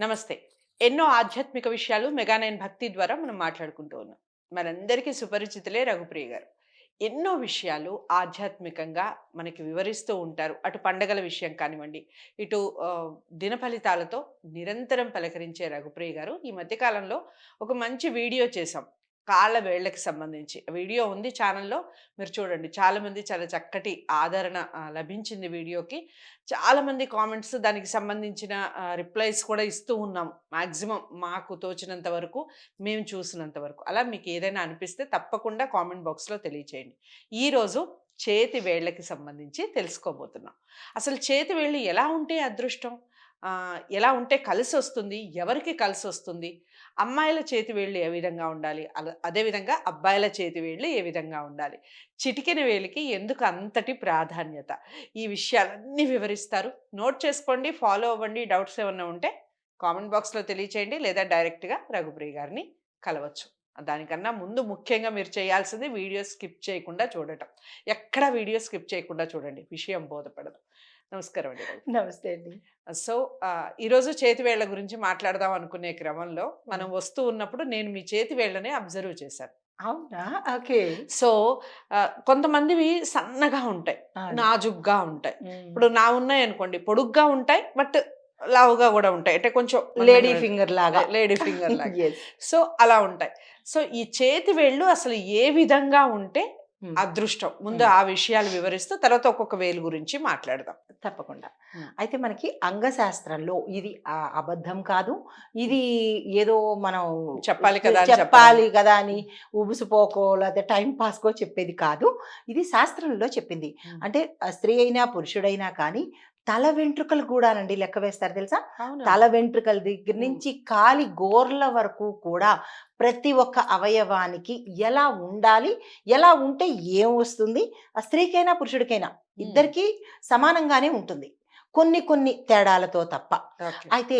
నమస్తే. ఎన్నో ఆధ్యాత్మిక విషయాలు మెగానైన్ భక్తి ద్వారా మనం మాట్లాడుకుంటూ ఉన్నాం. మనందరికీ సుపరిచితులే రఘుప్రియ గారు. ఎన్నో విషయాలు ఆధ్యాత్మికంగా మనకి వివరిస్తూ ఉంటారు. అటు పండగల విషయం కానివ్వండి ఇటు దినఫలితాలతో నిరంతరం పలకరించే రఘుప్రియ గారు. ఈ మధ్యకాలంలో ఒక మంచి వీడియో చేశాం. కాళ్ళ వేళ్ళకి సంబంధించి. వీడియో ఉంది ఛానల్లో మీరు చూడండి. చాలామంది చాలా చక్కటి ఆదరణ లభించింది వీడియోకి. చాలామంది కామెంట్స్ దానికి సంబంధించిన రిప్లైస్ కూడా ఇస్తూ ఉన్నాం. మ్యాక్సిమం మాకు తోచినంత వరకు మేము చూసినంత వరకు. అలా మీకు ఏదైనా అనిపిస్తే తప్పకుండా కామెంట్ బాక్స్లో తెలియచేయండి. ఈరోజు చేతి వేళ్ళకి సంబంధించి తెలుసుకోబోతున్నాం. అసలు చేతి వేళ్ళు ఎలా ఉంటే అదృష్టం? ఎలా ఉంటే కలిసి వస్తుంది ఎవరికి కలిసి వస్తుంది అమ్మాయిల చేతి వేళ్ళు ఏ విధంగా ఉండాలి? అదేవిధంగా అబ్బాయిల చేతి వేళ్ళు ఏ విధంగా ఉండాలి? చిటికెన వేలికి ఎందుకు అంతటి ప్రాధాన్యత? ఈ విషయాలన్నీ వివరిస్తారు. నోట్ చేసుకోండి ఫాలో అవ్వండి. డౌట్స్ ఏమన్నా ఉంటే కామెంట్ బాక్స్లో తెలియచేయండి లేదా డైరెక్ట్గా రఘుప్రియ గారిని కలవచ్చు. దానికన్నా ముందు ముఖ్యంగా మీరు చేయాల్సింది వీడియో స్కిప్ చేయకుండా చూడటం. ఎక్కడ వీడియో స్కిప్ చేయకుండా చూడండి. విషయం బోధపడదు. నమస్కారం అండి. నమస్తే అండి. సో ఈరోజు చేతి వేళ్ళ గురించి మాట్లాడదాం అనుకునే క్రమంలో మనం వస్తూ ఉన్నప్పుడు నేను మీ చేతి వేళ్ళని అబ్జర్వ్ చేశాను. అవునా? ఓకే. సో కొంతమందివి సన్నగా ఉంటాయి నాజుగ్గా ఉంటాయి. ఇప్పుడు నా ఉన్నాయి అనుకోండి పొడుగ్గా ఉంటాయి బట్ లావుగా కూడా ఉంటాయి. అంటే కొంచెం లేడీ ఫింగర్ లాగా. లేడీ ఫింగర్ లాగా. సో అలా ఉంటాయి. సో ఈ చేతి వేళ్ళు అసలు ఏ విధంగా ఉంటే. అదృష్టం. ముందు. ఆ విషయాలు వివరిస్తూ తర్వాత ఒక్కొక్క వేలు గురించి మాట్లాడదాం. తప్పకుండా. అయితే మనకి అంగశాస్త్రంలో ఇది అబద్ధం కాదు. ఇది ఏదో మనం చెప్పాలి కదా అని చెప్పాలి కదా అని ఉబుసుపోకో లేకపోతే టైం పాస్కో చెప్పేది కాదు. ఇది శాస్త్రంలో చెప్పింది. అంటే స్త్రీ అయినా పురుషుడైనా కానీ తల వెంట్రుకలు కూడానండి లెక్క వేస్తారు తెలుసా? తల వెంట్రుకల దగ్గర నుంచి కాలి గోర్ల వరకు కూడా ప్రతి ఒక్క అవయవానికి ఎలా ఉండాలి ఎలా ఉంటే ఏం వస్తుంది ఆ స్త్రీకైనా పురుషుడికైనా ఇద్దరికీ సమానంగానే ఉంటుంది కొన్ని కొన్ని తేడాలతో తప్ప. అయితే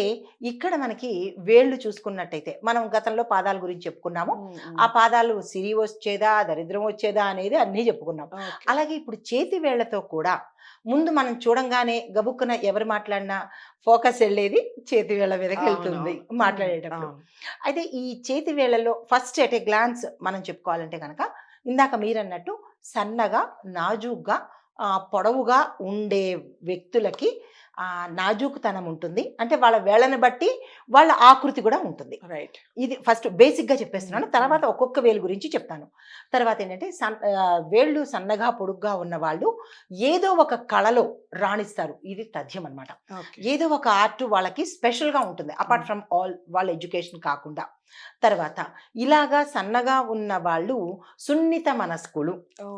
ఇక్కడ మనకి వేళ్ళు చూసుకున్నట్టయితే మనం గతంలో పాదాల గురించి చెప్పుకున్నాము. ఆ పాదాలు సిరి వచ్చేదా దరిద్రం వచ్చేదా అనేది అన్నీ చెప్పుకున్నాం. అలాగే ఇప్పుడు చేతి వేళ్ళతో కూడా ముందు మనం చూడంగానే గబుక్కున ఎవరు మాట్లాడినా ఫోకస్ వెళ్ళేది చేతి వేళ్ళ మీదకి వెళ్తుంది. మాట్లాడేటప్పుడు. అయితే ఈ చేతి వేళ్ళలో ఫస్ట్ ఎట్ ఏ గ్లాన్స్ మనం చెప్పుకోవాలంటే కనుక ఇందాక మీరు అన్నట్టు సన్నగా నాజూగ్గా ఆ, పొడవుగా ఉండే వ్యక్తులకి నాజూకుతనం ఉంటుంది. అంటే వాళ్ళ వేళ్ళని బట్టి వాళ్ళ ఆకృతి కూడా ఉంటుంది. రైట్. ఇది ఫస్ట్ బేసిక్గా చెప్పేస్తున్నాను. తర్వాత ఒక్కొక్క వేలు గురించి చెప్తాను. తర్వాత ఏంటంటే సన్ వేళ్ళు సన్నగా పొడుగ్గా ఉన్న వాళ్ళు ఏదో ఒక కళలో రాణిస్తారు. ఇది తథ్యం అనమాట ఏదో ఒక ఆర్ట్ వాళ్ళకి స్పెషల్గా ఉంటుంది. అపార్ట్ ఫ్రమ్ ఆల్ వాళ్ళ ఎడ్యుకేషన్ కాకుండా. తర్వాత ఇలాగా సన్నగా ఉన్న వాళ్ళు సున్నిత మనస్కులు.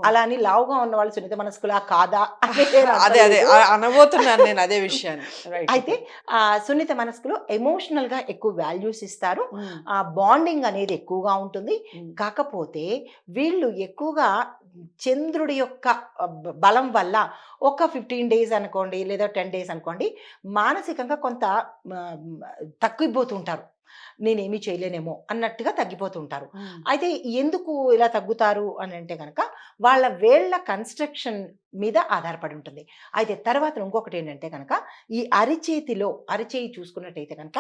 అలా అని లావుగా ఉన్న వాళ్ళు సున్నిత మనస్కులా? కాదా? అదే అదే. అనబోతున్నాను నేను అదే విషయాన్ని. అయితే ఆ సున్నిత మనస్కులు ఎమోషనల్గా ఎక్కువ వాల్యూస్ ఇస్తారు. ఆ బాండింగ్ అనేది ఎక్కువగా ఉంటుంది. కాకపోతే వీళ్ళు ఎక్కువగా చంద్రుడి యొక్క బలం వల్ల ఒక ఫిఫ్టీన్ డేస్ అనుకోండి లేదా టెన్ డేస్ అనుకోండి మానసికంగా కొంత మ, తగ్గిపోతుంటారు నేనేమీ చేయలేనేమో అన్నట్టుగా తగ్గిపోతుంటారు. అయితే ఎందుకు ఇలా తగ్గుతారు అని అంటే కనుక వాళ్ళ వేళ్ళ కన్స్ట్రక్షన్ మీద ఆధారపడి ఉంటుంది. అయితే తర్వాత ఇంకొకటి ఏంటంటే కనుక ఈ అరిచేతిలో అరిచేయి చూసుకున్నట్టయితే కనుక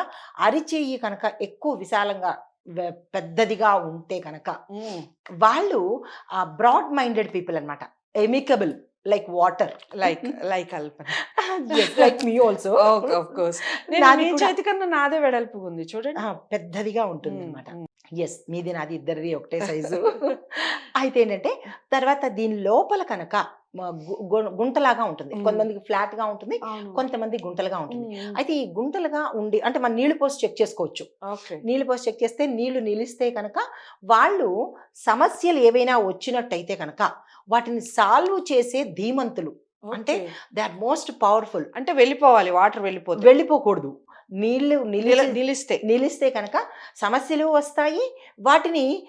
అరిచేయి కనుక ఎక్కువ విశాలంగా పెద్దదిగా ఉంటే కనుక వాళ్ళు బ్రాడ్ మైండెడ్ పీపుల్ అనమాట amicable like water like like Alpana like me also of course నేను నాది చేతి కన్నా నాదే వెడల్పుగా ఉంది చూడండి పెద్దదిగా ఉంటుంది అనమాట. ఎస్ మీది నాది ఇద్దరిది ఒకటే సైజు. అయితే ఏంటంటే తర్వాత దీని లోపల కనుక గుంటలాగా ఉంటుంది. కొంతమందికి ఫ్లాట్గా ఉంటుంది. కొంతమంది గుంటలుగా ఉంటుంది. అయితే ఈ గుంటలుగా ఉండి అంటే మన నీళ్ళు పోసి చెక్ చేసుకోవచ్చు. నీళ్ళు పోసి చెక్ చేస్తే నీళ్ళు నిలిస్తే కనుక వాళ్ళు సమస్యలు ఏవైనా వచ్చినట్టయితే కనుక వాటిని సాల్వ్ చేసే ధీమంతులు. అంటే. They are most powerful. అంటే వెళ్ళిపోవాలి వాటర్ వెళ్ళిపోతుంది వెళ్ళిపోకూడదు. నీళ్ళు నిలి నిలిస్తే. నిలిస్తే కనుక సమస్యలు వస్తాయి. వాటిని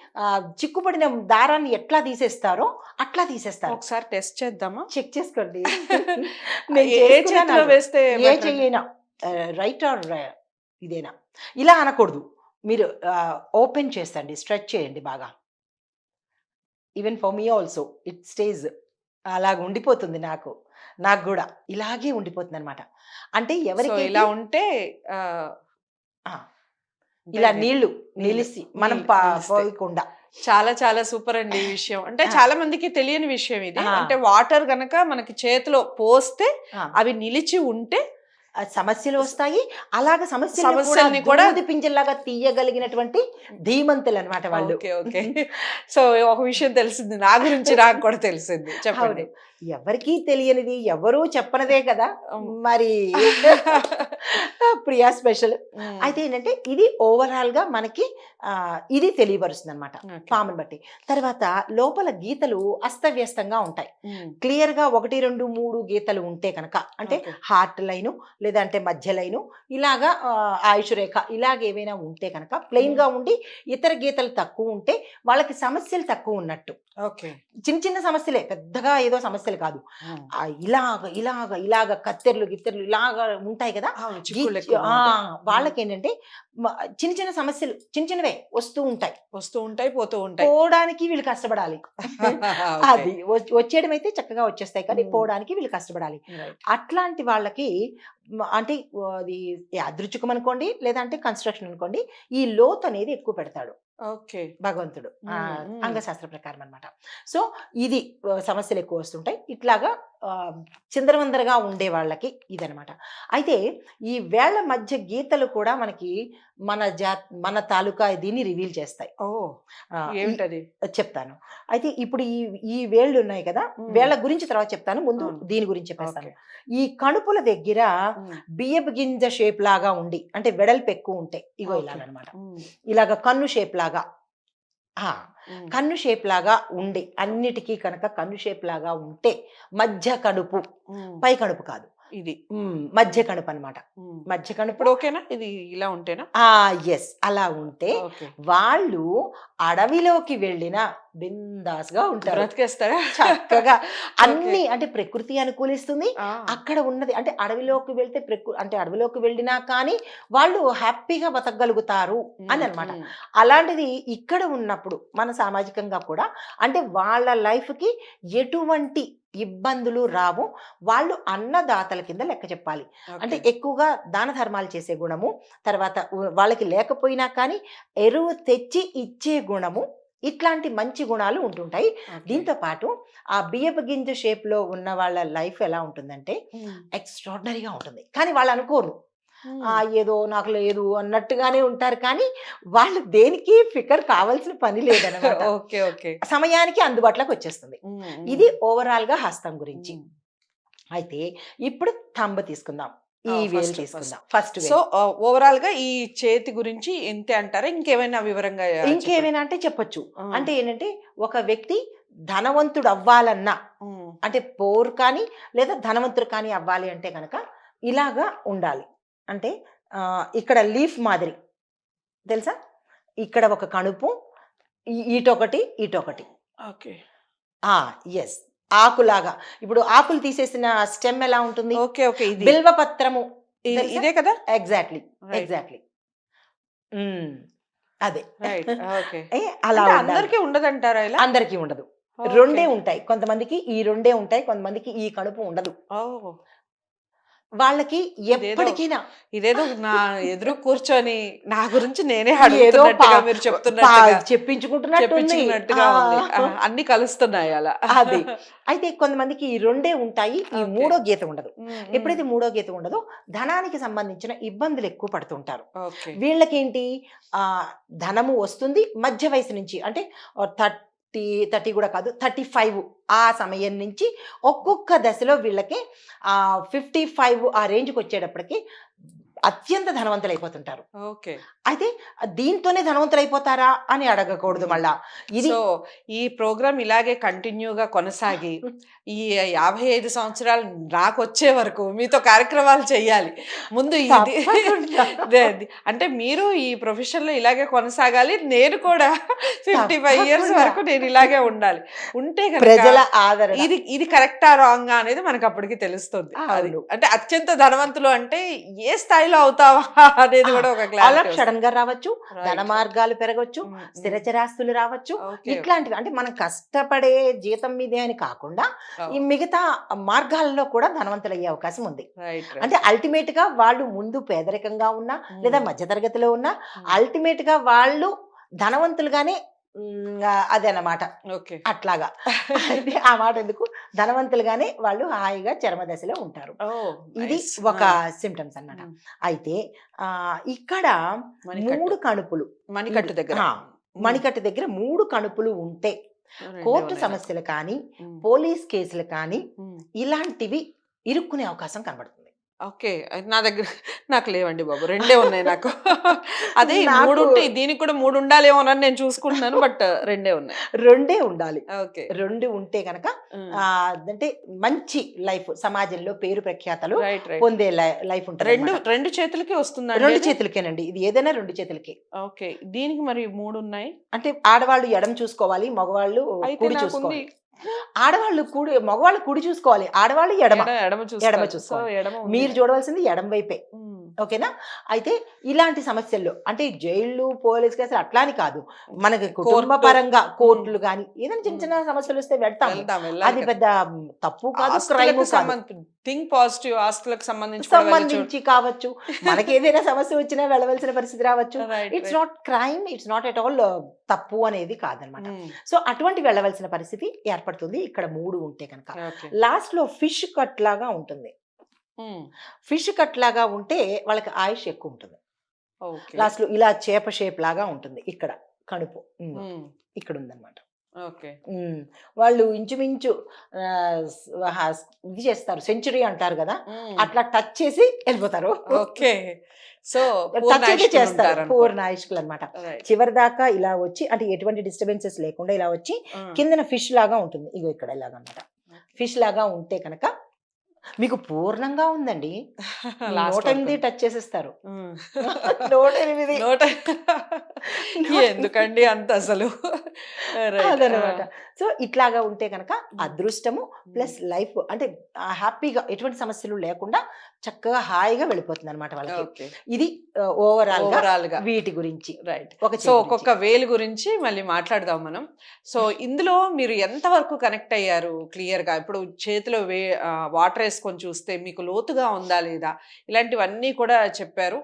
చిక్కుపడిన దారాన్ని ఎట్లా తీసేస్తారో అట్లా తీసేస్తారు. ఒకసారి టెస్ట్ చేద్దామా? చెక్ చేసుకోండి. ఏ వేస్తే? చెయ్యైనా రైట్ ఆర్ ఇదేనా? ఇలా అనకూడదు. మీరు ఓపెన్ చేస్తండి స్ట్రెచ్ చేయండి బాగా. Even for me also it stage అలాగ ఉండిపోతుంది నాకు నాకు కూడా ఇలాగే ఉండిపోతుంది అనమాట అంటే ఎవరికి ఇలా ఉంటే ఇలా నీళ్ళు. నిలిసి మనం. పోయకుండా చాలా చాలా సూపర్ అండి ఈ విషయం అంటే. చాలా మందికి తెలియని విషయం ఇది. అంటే వాటర్ గనక మనకి చేతిలో పోస్తే అవి నిలిచి ఉంటే సమస్యలు వస్తాయి. అలాగ సమస్యల్ని కూడా పింజల్లాగా తీయగలిగినటువంటి ధీమంతులు అనమాట వాళ్ళు. Okay okay. సో ఒక విషయం తెలిసింది. నా గురించి నాకు కూడా తెలిసింది. చెప్పండి. ఎవరికీ తెలియనిది ఎవరూ చెప్పనదే కదా. మరి ప్రియా స్పెషల్. అయితే ఏంటంటే ఇది ఓవరాల్గా మనకి ఇది తెలియపరుస్తుంది అనమాట. పాముని బట్టి తర్వాత లోపల గీతలు అస్తవ్యస్తంగా ఉంటాయి. క్లియర్గా ఒకటి రెండు మూడు గీతలు ఉంటే కనుక అంటే. హార్ట్ లైను లేదంటే మధ్య లైను ఇలాగా ఆయుష్ రేఖ ఇలాగ ఏవైనా ఉంటే కనుక ప్లెయిన్గా ఉండి ఇతర గీతలు తక్కువ ఉంటే వాళ్ళకి సమస్యలు తక్కువ ఉన్నట్టు ఓకే చిన్న చిన్న సమస్యలే పెద్దగా ఏదో సమస్యలు కాదు ఉమ్. ఆ ఇలాగ ఇలాగ ఇలాగ కత్తెర్లు గిత్తెర్లు ఇలాగ ఉంటాయి కదా. వాళ్ళకి ఏంటంటే చిన్న చిన్న సమస్యలు చిన్న చిన్నవే వస్తూ ఉంటాయి వస్తూ ఉంటాయి పోతూ ఉంటాయి పోవడానికి వీళ్ళు కష్టపడాలి. అది వచ్చేయడం అయితే చక్కగా వచ్చేస్తాయి కానీ. పోవడానికి వీళ్ళు కష్టపడాలి. అట్లాంటి వాళ్ళకి అంటే అది అదృచుకం అనుకోండి లేదంటే కన్స్ట్రక్షన్ అనుకోండి ఈ లోతు అనేది ఎక్కువ పెడతాడు ఓకే. భగవంతుడు. అంగశాస్త్ర ప్రకారం అన్నమాట. సో ఇది సమస్యలు ఎక్కువ వస్తుంటాయి. ఇట్లాగా చిందరవందరగా ఉండే వాళ్ళకి ఇదనమాట అయితే ఈ వేళ్ళ మధ్య గీతలు కూడా మనకి మన జా మన తాలూకా దీన్ని రివీల్ చేస్తాయి ఓ ఏమిటది చెప్తాను అయితే ఇప్పుడు ఈ ఈ వేళ్ళు ఉన్నాయి కదా. వేళ్ళ గురించి తర్వాత చెప్తాను ముందు. దీని గురించి చెప్పేస్తాను. ఈ కణుపుల దగ్గర. బియ్యపు గింజ షేప్ లాగా ఉండి అంటే వెడల్పు ఎక్కువ ఉంటాయి ఇగో. ఇలాగనమాట. ఇలాగ కన్ను షేప్ లాగా. కన్ను షేప్ లాగా ఉండి. అన్నిటికీ కనుక కన్ను షేప్ లాగా ఉంటే మధ్య కడుపు. పై కడుపు కాదు. ఇది. మధ్య కడుపు అన్నమాట. ఉమ్. మధ్య ఇప్పుడు ఓకేనా? ఇది ఇలా ఉంటేనా? ఆ ఎస్. అలా ఉంటే వాళ్ళు అడవిలోకి వెళ్ళిన బిందాస్గా ఉంటారు. బ్రతికేస్తారా? చక్కగా. అన్ని అంటే ప్రకృతి అనుకూలిస్తుంది. అక్కడ ఉన్నది అంటే అడవిలోకి వెళ్తే ప్రకృ అంటే అడవిలోకి వెళ్ళినా కానీ వాళ్ళు హ్యాపీగా బతకగలుగుతారు అని ఉమ్. అలాంటిది ఇక్కడ ఉన్నప్పుడు మన సామాజికంగా కూడా అంటే వాళ్ళ లైఫ్కి ఎటువంటి ఇబ్బందులు రావు వాళ్ళు అన్నదాతల కింద లెక్క చెప్పాలి అంటే. ఎక్కువగా దాన ధర్మాలు చేసే గుణము తర్వాత వాళ్ళకి లేకపోయినా కానీ ఎరువు తెచ్చి ఇచ్చే గుణము ఇట్లాంటి మంచి గుణాలు ఉంటుంటాయి. దీంతో పాటు ఆ బియ్యపు గింజ షేప్లో ఉన్న వాళ్ళ లైఫ్ ఎలా ఉంటుందంటే. ఎక్స్ట్రాడినరీగా ఉంటుంది కానీ వాళ్ళు అనుకోరు ఏదో నాకు లేదు అన్నట్టుగానే ఉంటారు. కానీ వాళ్ళు దేనికి ఫికర్ కావాల్సిన పని లేదనమాట ఓకే ఓకే. సమయానికి అందుబాటులోకి వచ్చేస్తుంది. ఇది ఓవరాల్గా హస్తం గురించి. అయితే ఇప్పుడు తంబ తీసుకుందాం. ఈ ఆ, వేలు తీసుకుందాం. ఫస్ట్ సో ఓవరాల్గా ఈ చేతి గురించి ఇంతే అంటారా? ఇంకేమైనా వివరంగా ఇంకేమైనా అంటే చెప్పొచ్చు. అంటే ఏంటంటే ఒక వ్యక్తి ధనవంతుడు అవ్వాలన్నా అంటే పోర్ కానీ లేదా ధనవంతుడు కానీ అవ్వాలి అంటే కనుక ఇలాగా ఉండాలి. అంటే ఇక్కడ లీఫ్ మాదిరి. తెలుసా? ఇక్కడ ఒక కణుపు ఇటొకటి ఇటొకటి. ఓకే. ఎస్ ఆకులాగా. ఇప్పుడు ఆకులు తీసేసిన స్టెమ్ ఎలా ఉంటుంది? Okay okay. ఇది. బిల్వపత్రము ఇది- కదా? ఎగ్జాక్ట్లీ. ఎగ్జాక్ట్లీ అదే. అలా. అందరికీ ఉండదంటారా ఇలా? అందరికీ ఉండదు. రెండే ఉంటాయి. కొంతమందికి ఈ రెండే ఉంటాయి. కొంతమందికి ఈ కడుపు ఉండదు. వాళ్ళకి ఎప్పటికైనా ఇదేదో నా ఎదురు కూర్చొని నా గురించి నేనే మీరు పా- చెప్తున్నట్టుగా చెప్పించుకుంటున్నట్టు ఉంది. చెప్పించుకున్నట్టుగా ఉంది ఆ. ఆ, అన్ని కలుస్తున్నాయి అలా అది. అయితే కొంతమందికి ఈ రెండే ఉంటాయి ఈ. మూడో గీత ఉండదు. ఎప్పుడైతే మూడో గీత ఉండదో ధనానికి సంబంధించిన ఇబ్బందులు ఎక్కువ పడుతుంటారు వీళ్ళకేంటి ఆ ధనము వస్తుంది మధ్య వయసు నుంచి అంటే థర్టీ థర్టీ కూడా కాదు థర్టీ ఫైవ్ ఆ సమయం నుంచి ఒక్కొక్క దశలో వీళ్ళకి ఆ ఫిఫ్టీ ఫైవ్ ఆ రేంజ్కి వచ్చేటప్పటికి అత్యంత ధనవంతులు అయిపోతుంటారు ఓకే. అయితే దీంతోనే ధనవంతులు అయిపోతారా అని అడగకూడదు మళ్ళా. ఇది ఈ ప్రోగ్రామ్ ఇలాగే కంటిన్యూగా కొనసాగి ఈ యాభై ఐదు సంవత్సరాలు నాకు వచ్చే వరకు మీతో కార్యక్రమాలు చేయాలి ముందు ఇది. అంటే మీరు ఈ ప్రొఫెషన్లో ఇలాగే కొనసాగాలి. నేను కూడా ఫిఫ్టీ ఫైవ్ ఇయర్స్. వరకు నేను ఇలాగే ఉండాలి. ఉంటే ప్రజల ఆదరణ. ఇది ఇది కరెక్టా రాంగ్ అనేది మనకు అప్పటికి తెలుస్తుంది. అది. అంటే అత్యంత ధనవంతులు అంటే ఏ స్థాయిలో అవుతావా అనేది కూడా ఒక క్లారిటీ సడన్గా రావచ్చు ధన మార్గాలు పెరగవచ్చు స్థిరచరాస్తులు రావచ్చు. ఇట్లాంటివి అంటే మనం కష్టపడే జీతం మీదే అని కాకుండా ఈ మిగతా మార్గాల్లో కూడా ధనవంతులు అయ్యే అవకాశం ఉంది. అంటే అల్టిమేట్గా వాళ్ళు ముందు పేదరికంగా ఉన్నా లేదా మధ్యతరగతిలో ఉన్నా అల్టిమేట్గా వాళ్ళు ధనవంతులుగానే అదనమాట ఓకే. అట్లాగా. అంటే ఆ మాట ఎందుకు? ధనవంతులుగానే వాళ్ళు హాయిగా చర్మ దశలో ఉంటారు. ఇది ఒక సిమ్టమ్స్ అన్నమాట. Hmm. అయితే ఆ ఇక్కడ మూడు కణుపులు. మణికట్టు దగ్గర. మణికట్టు దగ్గర మూడు కణుపులు ఉంటే కోర్టు. సమస్యలు కానీ పోలీస్ కేసులు కానీ. ఇలాంటివి ఇరుక్కునే అవకాశం కనబడుతుంది ఓకే. నా దగ్గర నాకు లేవండి బాబు. రెండే ఉన్నాయి నాకు. అదే నాకు- మూడు ఉంటాయి దీనికి కూడా మూడు ఉండాలేమో అని నేను చూసుకుంటున్నాను బట్ రెండే ఉన్నాయి. రెండే ఉండాలి. ఓకే. రెండు ఉంటే. ఆ, అంటే మంచి లైఫ్ సమాజంలో పేరు ప్రఖ్యాతలు రైట్ రైట్. పొందే లైఫ్ ఉంటుంది రెండు రెండు చేతులకి వస్తుందండి రెండు? చేతులకేనండి. ఇది ఏదైనా రెండు చేతులకి. ఓకే. దీనికి మరి మూడు ఉన్నాయి? అంటే ఆడవాళ్ళు ఎడం చూసుకోవాలి మగవాళ్ళు అయితే కుడి నాకుంది చూసుకోవాలి. ఆడవాళ్ళు కుడి మగవాళ్ళు కుడి చూసుకోవాలి ఆడవాళ్ళు ఎడమ ఎడ- ఎడమ ఎడమ చూసుకోవాలి. ఎడమ. మీరు చూడవలసింది ఎడం వైపే. ఓకేనా? అయితే ఇలాంటి సమస్యల్లో అంటే జైళ్ళు పోలీస్ కేసులు అట్లా అని కాదు. మనకి కుటుంబ. పరంగా కోర్టులు కానీ ఏదైనా చిన్న చిన్న సమస్యలు వస్తే వెళ్తాం వెళ్దాం అది. పెద్ద తప్పు కాదు క్రైమ్ థింక్ పాజిటివ్ ఆస్తులకు సంబంధించి. సంబంధించి కావచ్చు. మనకి ఏదైనా సమస్య వచ్చినా వెళ్ళవలసిన పరిస్థితి రావచ్చు. It's. Not crime it's not at all తప్పు అనేది కాదనమాట. సో అటువంటి వెళ్ళవలసిన పరిస్థితి ఏర్పడుతుంది. ఇక్కడ మూడు ఉంటే కనుక. లాస్ట్లో ఫిష్ కట్ లాగా ఉంటుంది. ఫిష్ కట్ లాగా ఉంటే వాళ్ళకి ఆయుష్ ఎక్కువ ఉంటుంది ఓకే. లాస్ట్లో ఇలా చేప షేప్ లాగా ఉంటుంది ఇక్కడ కడుపు ఇక్కడ ఉందన్నమాట వాళ్ళు ఇంచుమించు ఇది చేస్తారు సెంచురీ అంటారు కదా అట్లా టచ్ చేసి వెళ్ళిపోతారు. ఓకే. సో టచ్ చేస్తారు పూర్ణ ఆయుష్కులు అనమాట చివరి దాకా ఇలా వచ్చి అంటే ఎటువంటి డిస్టర్బెన్సెస్ లేకుండా ఇలా వచ్చి కిందన ఫిష్ లాగా ఉంటుంది. ఇగో ఇక్కడ ఇలాగ అనమాట ఫిష్ లాగా ఉంటే కనుక మీకు పూర్ణంగా ఉందండి. నూట ఎనిమిది టచ్ చేసేస్తారు. నూట ఎనిమిది నోట ఎందుకండి అంత అసలు. అదనమాట. సో ఇట్లాగా ఉంటే కనుక. అదృష్టము ప్లస్ లైఫ్ అంటే హ్యాపీగా ఎటువంటి సమస్యలు లేకుండా చక్కగా హాయిగా వెళ్ళిపోతుంది అనమాట వాళ్ళకి ఇది ఓవరాల్గా వీటి గురించి. రైట్ ఒక సో. ఒక్కొక్క వేలు గురించి మళ్ళీ మాట్లాడదాం మనం. సో ఇందులో మీరు ఎంత వరకు కనెక్ట్ అయ్యారు క్లియర్గా ఇప్పుడు చేతిలో వే వాటర్ వేసుకొని చూస్తే మీకు లోతుగా ఉందా లేదా? ఇలాంటివన్నీ కూడా చెప్పారు.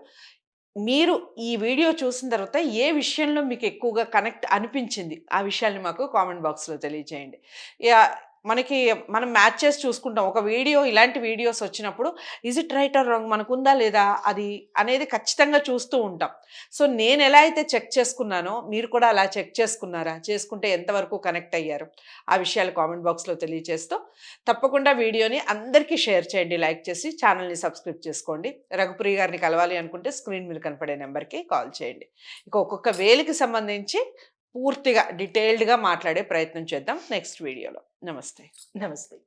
మీరు ఈ వీడియో చూసిన తర్వాత ఏ విషయంలో మీకు ఎక్కువగా కనెక్ట్ అనిపించింది? ఆ విషయాల్ని మాకు కామెంట్ బాక్స్లో తెలియజేయండి. యా మనకి మనం మ్యాచ్ చేసి చూసుకుంటాం. ఒక వీడియో ఇలాంటి వీడియోస్ వచ్చినప్పుడు is it right or wrong? మనకు ఉందా లేదా? అది అనేది ఖచ్చితంగా చూస్తూ ఉంటాం. సో నేను ఎలా అయితే చెక్ చేసుకున్నానో మీరు కూడా అలా చెక్ చేసుకున్నారా? చేసుకుంటే ఎంతవరకు కనెక్ట్ అయ్యారు? ఆ విషయాలు కామెంట్ బాక్స్లో తెలియజేస్తూ తప్పకుండా వీడియోని అందరికీ షేర్ చేయండి లైక్ చేసి ఛానల్ని సబ్స్క్రైబ్ చేసుకోండి. రఘుప్రియ గారిని కలవాలి అనుకుంటే స్క్రీన్ మీద కనపడే నెంబర్కి కాల్ చేయండి. ఇక ఒక్కొక్క వేలికి సంబంధించి పూర్తిగా డీటెయిల్డ్గా మాట్లాడే ప్రయత్నం చేద్దాం నెక్స్ట్ వీడియోలో. నమస్తే నమస్తే